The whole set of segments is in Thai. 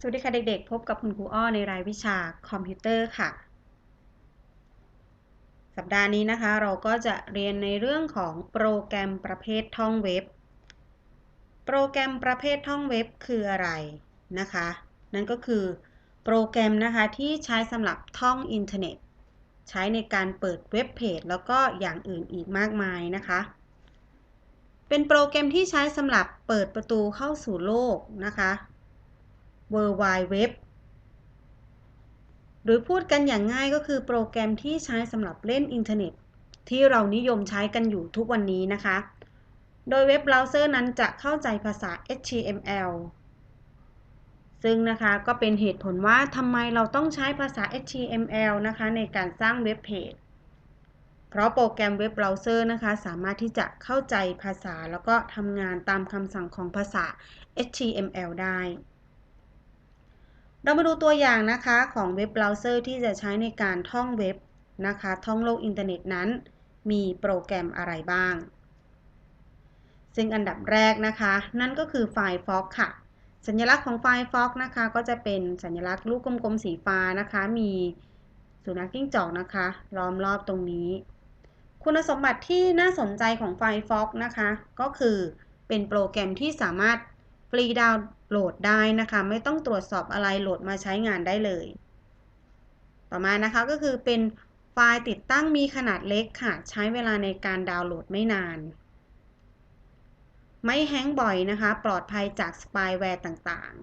สวัสดีค่ะเด็กๆ พบกับคุณครูอ้อในรายวิชาคอมพิวเตอร์ค่ะ สัปดาห์นี้นะคะเราก็จะเรียนในเรื่องของโปรแกรมประเภทท่องเว็บ โปรแกรมประเภทท่องเว็บคืออะไรนะคะ นั่นก็คือโปรแกรมนะคะที่ใช้สำหรับท่องอินเทอร์เน็ต ใช้ในการเปิดเว็บเพจแล้วก็อย่างอื่นอีกมากมายนะคะ เป็นโปรแกรมที่ใช้สำหรับเปิดประตูเข้าสู่โลกนะคะ World Wide Web หรือพูดกันอย่างง่ายก็คือโปรแกรมที่ใช้สำหรับเล่นอินเทอร์เน็ต ที่เรานิยมใช้กันอยู่ทุกวันนี้นะคะ โดยเว็บเบราว์เซอร์นั้นจะเข้าใจภาษา HTML ซึ่งนะคะก็เป็นเหตุผลว่าทำไมเราต้องใช้ภาษา HTML นะคะในการสร้างเว็บเพจ เพราะโปรแกรมเว็บเบราว์เซอร์นะคะสามารถที่จะเข้าใจภาษาแล้วก็ทำงานตามคำสั่งของภาษา HTML ได้ เรามาดูตัวอย่างนะคะของเว็บเบราว์เซอร์ที่จะใช้ในการท่องเว็บนะคะ ท่องโลกอินเทอร์เน็ตนั้น มีโปรแกรมอะไรบ้าง ซึ่งอันดับแรกนะคะ นั่นก็คือ Firefox ค่ะ สัญลักษณ์ของ Firefox นะคะ ก็จะเป็นสัญลักษณ์ลูกกลมๆสีฟ้านะคะ มีสุนัขจิ้งจอกนะคะล้อมรอบตรงนี้ คุณสมบัติที่น่าสนใจของ Firefox นะคะ ก็คือเป็นโปรแกรมที่สามารถ ฟรีดาวน์โหลดได้นะคะ ไม่ต้องตรวจสอบอะไรโหลดมาใช้งานได้เลย ต่อมานะคะก็คือเป็นไฟล์ติดตั้งมีขนาดเล็กค่ะ ใช้เวลาในการดาวน์โหลดไม่นาน ไม่แฮงบ่อยนะคะ ปลอดภัยจากสปายแวร์ต่าง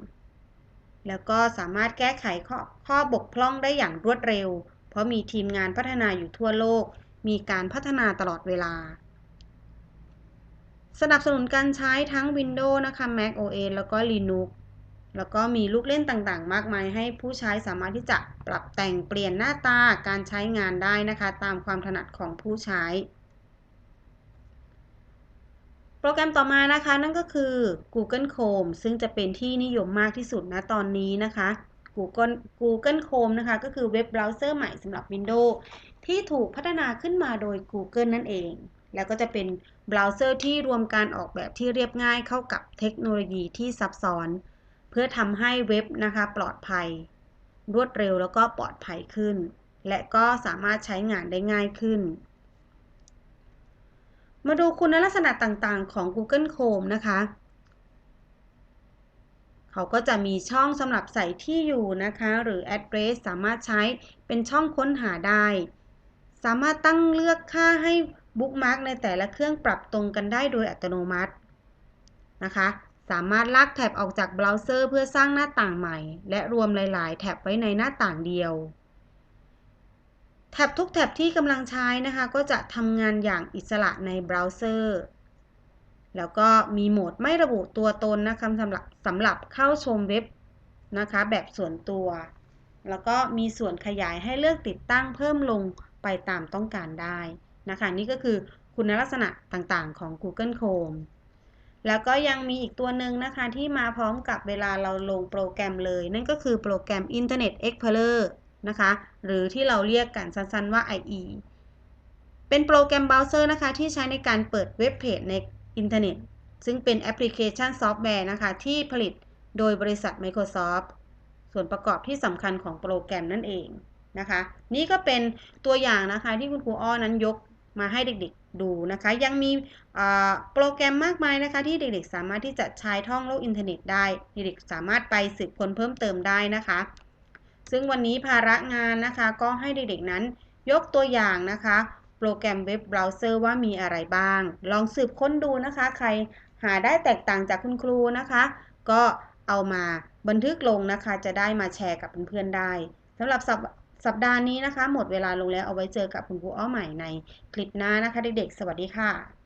ๆ แล้วก็สามารถแก้ไขข้อข้อบกพร่องได้อย่างรวดเร็ว เพราะมีทีมงานพัฒนาอยู่ทั่วโลก มีการพัฒนาตลอดเวลา สนับสนุนการใช้ทั้ง Windows นะคะ Mac OS แล้วก็ Linux แล้วก็มีลูกเล่นต่างๆ มากมาย ให้ผู้ใช้สามารถที่จะปรับแต่งเปลี่ยนหน้าตาการใช้งานได้นะคะ ตามความถนัดของผู้ใช้ โปรแกรมต่อมานะคะ นั่นก็คือ Google Chrome ซึ่งจะเป็นที่นิยมมากที่สุดนะตอนนี้นะคะ Google Google Chrome นะคะ ก็คือเว็บเบราว์เซอร์ใหม่สำหรับ Windows ที่ถูกพัฒนาขึ้นมาโดย Google นั่นเอง แล้วก็จะเป็นเบราว์เซอร์ที่รวมการออกแบบที่เรียบง่ายเข้ากับเทคโนโลยีที่ซับซ้อน เพื่อทำให้เว็บนะคะปลอดภัย รวดเร็วแล้วก็ปลอดภัยขึ้น และก็สามารถใช้งานได้ง่ายขึ้น มาดูคุณลักษณะต่างๆ ของ Google Chrome นะคะเขาก็จะมีช่องสำหรับใส่ที่อยู่นะคะ หรือ address สามารถใช้เป็นช่องค้นหาได้ สามารถตั้งเลือกค่าให้ บุ๊กมาร์กในแต่ละเครื่องปรับตรงกันได้โดยอัตโนมัตินะคะ สามารถลากแท็บออกจากเบราว์เซอร์เพื่อสร้างหน้าต่างใหม่ และรวมหลาย ๆ แท็บไว้ในหน้าต่างเดียว แท็บทุกแท็บที่กำลังใช้นะคะ ก็จะทำงานอย่างอิสระในเบราว์เซอร์ แล้วก็มีโหมดไม่ระบุตัวตนนะคะสำหรับสำหรับเข้าชมเว็บนะคะ แบบส่วนตัว แล้วก็มีส่วนขยายให้เลือกติดตั้งเพิ่มลงไปตามต้องการได้ นะคะ นี่ก็คือคุณลักษณะต่างๆ ของ Google Chrome แล้วก็ยังมีอีกตัวหนึ่งนะคะที่มาพร้อมกับเวลาเราลงโปรแกรมเลย นั่นก็คือโปรแกรม Internet Explorer นะคะ หรือที่เราเรียกกันสั้นๆว่า IE เป็นโปรแกรมเบราว์เซอร์นะคะที่ใช้ในการเปิดเว็บเพจในอินเทอร์เน็ต ซึ่งเป็นแอปพลิเคชันซอฟต์แวร์นะคะ ที่ผลิตโดยบริษัท Microsoft ส่วนประกอบที่สำคัญของโปรแกรมนั่นเองนะคะ นี่ก็เป็นตัวอย่างนะคะที่คุณครูอ้อนั้นยก มาให้เด็กๆดูนะคะ ยังมีโปรแกรมมากมายนะคะ ที่เด็กๆ สามารถที่จะใช้ท่องโลกอินเทอร์เน็ตได้เด็กๆสามารถไปสืบค้นเพิ่มเติมได้นะคะ ซึ่งวันนี้ภาระงานนะคะก็ให้เด็กๆนั้นยกตัวอย่างนะคะ โปรแกรมเว็บเบราว์เซอร์ว่ามีอะไรบ้าง ลองสืบค้นดูนะคะ ใครหาได้แตกต่างจากคุณครูนะคะ ก็เอามาบันทึกลงนะคะ จะได้มาแชร์กับเพื่อนๆได้สำหรับ สัปดาห์นี้นะคะ หมดเวลาลงแล้วเอาไว้เจอกับคุณครูอ้อใหม่ในคลิปหน้านะคะเด็กๆ สวัสดีค่ะ